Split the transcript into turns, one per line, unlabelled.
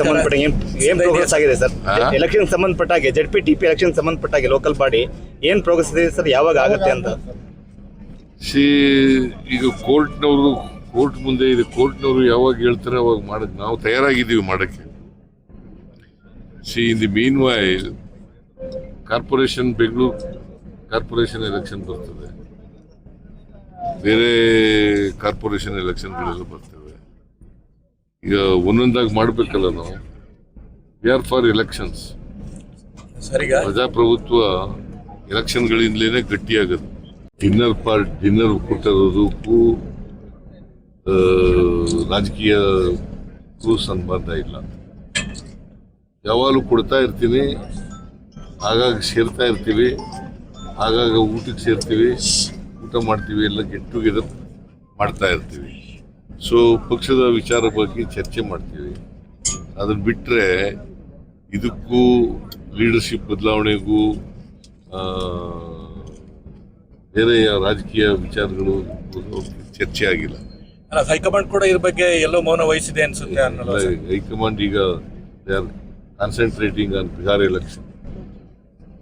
ಸಂಬಂಧಪಟ್ಟ ಏನ್ ಏನ್ ಪ್ರೋಗ್ರೆಸ್ ಆಗಿದೆ sir? Election ಸಂಬಂಧಪಟ್ಟಾಗೆ Z P T P election ಸಂಬಂಧಪಟ್ಟಾಗೆ local body ಏನ್ ಪ್ರೋಗ್ರೆಸ್ ಇದೆ ಸರ್? ಯಾವಾಗ ಆಗುತ್ತೆ ಅಂತ?
ಸಿ ಈಗ ಕೋರ್ಟ್ನವರು ಕೋರ್ಟ್ ಮುಂದೆ ಇದೆ. ಕೋರ್ಟ್ನವರು ಯಾವಾಗ ಹೇಳ್ತಾರೆ ಅವಾಗ ಮಾಡಕ್ ನಾವು ತಯಾರಾಗಿದ್ದೀವಿ ಮಾಡಕ್ಕೆ. See in the meanwhile corporation Bengaluru corporation election ಬರ್ತದೆ. ಬೇರೆ ಕಾರ್ಪೊರೇಷನ್ ಎಲೆಕ್ಷನ್ಗಳೆಲ್ಲ ಬರ್ತವೆ. ಈಗ ಒಂದೊಂದಾಗಿ ಮಾಡಬೇಕಲ್ಲ ನಾವು. ವಿ ಆರ್ ಫಾರ್ ಎಲೆಕ್ಷನ್ಸ್ ಪ್ರಜಾಪ್ರಭುತ್ವ ಎಲೆಕ್ಷನ್ಗಳಿಂದಲೇ ಗಟ್ಟಿಯಾಗದು. ಡಿನ್ನರ್ ಪಾರ್ಟ್ ಡಿನ್ನರ್ ಕೊಟ್ಟಿರೋದಕ್ಕೂ ರಾಜಕೀಯ ರಾಜಕೀಯಕ್ಕೂ ಸಂಬಂಧ ಇಲ್ಲ. ಯಾವಾಗಲೂ ಕೊಡ್ತಾ ಇರ್ತೀನಿ ಆಗಾಗ ಸೇರ್ತಾ ಇರ್ತೀವಿ ಆಗಾಗ ಊಟಕ್ಕೆ ಸೇರ್ತೀವಿ ಊಟ ಮಾಡ್ತೀವಿ ಎಲ್ಲ ಗೆಟ್ ಟುಗೆದರ್ ಮಾಡ್ತಾ ಇರ್ತೀವಿ. ಸೊ ಪಕ್ಷದ ವಿಚಾರ ಬಗ್ಗೆ ಚರ್ಚೆ ಮಾಡ್ತೀವಿ. ಅದನ್ನು ಬಿಟ್ಟರೆ ಇದಕ್ಕೂ ಲೀಡರ್ಶಿಪ್ ಬದಲಾವಣೆಗೂ ಬೇರೆ ರಾಜಕೀಯ ವಿಚಾರಗಳು ಚರ್ಚೆ ಆಗಿಲ್ಲ.
ಹೈಕಮಾಂಡ್ ಕೂಡ ಇದ್ರ ಬಗ್ಗೆ ಎಲ್ಲೋ ಮೌನ ವಹಿಸಿದೆ ಅನ್ಸುತ್ತೆ
ಹೈಕಮಾಂಡ್ ಈಗ they are concentrating on Bihar election